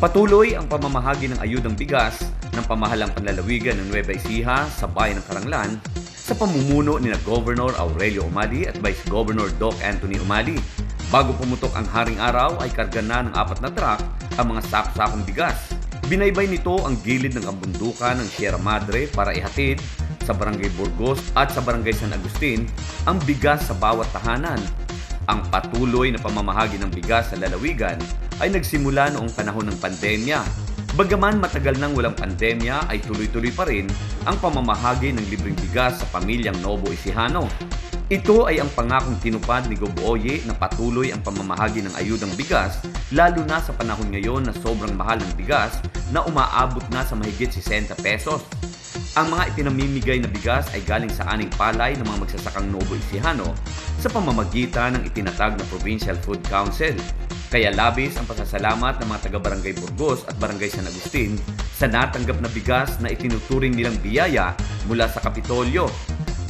Patuloy ang pamamahagi ng ayudang bigas ng pamahalang panlalawigan ng Nueva Ecija sa bayan ng Karanglan sa pamumuno ni Governor Aurelio Umali at Vice Governor Doc Anthony Umali. Bago pumutok ang haring araw ay karga na ng apat na truck ang mga sak-sakong bigas. Binaybay nito ang gilid ng kabundukan ng Sierra Madre para ihatid sa Barangay Burgos at sa Barangay San Agustin ang bigas sa bawat tahanan. Ang patuloy na pamamahagi ng bigas sa lalawigan ay nagsimula noong panahon ng pandemya. Bagaman matagal nang walang pandemya ay tuloy-tuloy pa rin ang pamamahagi ng libreng bigas sa pamilyang Novo Ecijano. Ito ay ang pangakong tinupad ni Goboye na patuloy ang pamamahagi ng ayudang bigas lalo na sa panahon ngayon na sobrang mahal ng bigas na umaabot na sa mahigit 60 pesos. Ang mga ipinamimigay na bigas ay galing sa aning palay ng mga magsasakang Novo Ecijano sa pamamagitan ng itinatag na Provincial Food Council. Kaya labis ang pasasalamat ng mga taga-barangay Burgos at Barangay San Agustin sa natanggap na bigas na itinuturing nilang biyaya mula sa Kapitolyo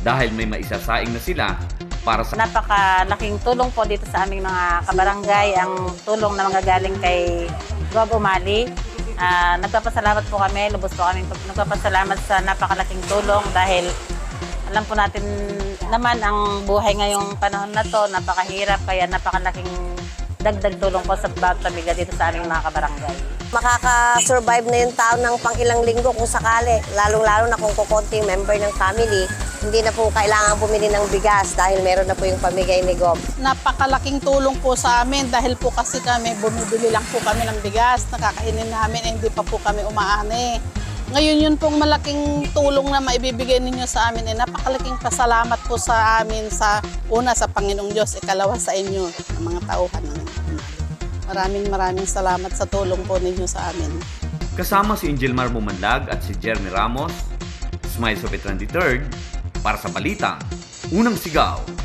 dahil may maisasaing na sila para sa Napakalaking tulong po dito sa aming mga kabarangay ang tulong na mga galing kay Rob Umali. Ah, nagpapasalamat po kami, lubos po kami nagpapasalamat sa napakalaking tulong dahil alam po natin naman ang buhay ngayong panahon na to, napakahirap kaya napakalaking dagdag tulong po sa bawat pamilya dito sa aming mga kabarangay. makaka-survive na yung tao ng pang ilang linggo kung sakali. Lalong-lalo na kung kukunting member ng family, hindi na po kailangan bumili ng bigas dahil meron na po yung pamigay ni Gob. napakalaking tulong po sa amin dahil po kasi kami bumibili lang po kami ng bigas, nakakainin namin eh, hindi pa po kami umaani. Ngayon yun pong malaking tulong na maibibigay ninyo sa amin eh napakalaking pasalamat po sa amin sa una sa Panginoong Diyos, ikalawa sa inyo, ng mga tauhan ng Maraming maraming salamat sa tulong po ninyo sa amin. kasama si Angelmar Mumanlag at si Jeremy Ramos, Smiles of the 23rd, para sa balita, unang sigaw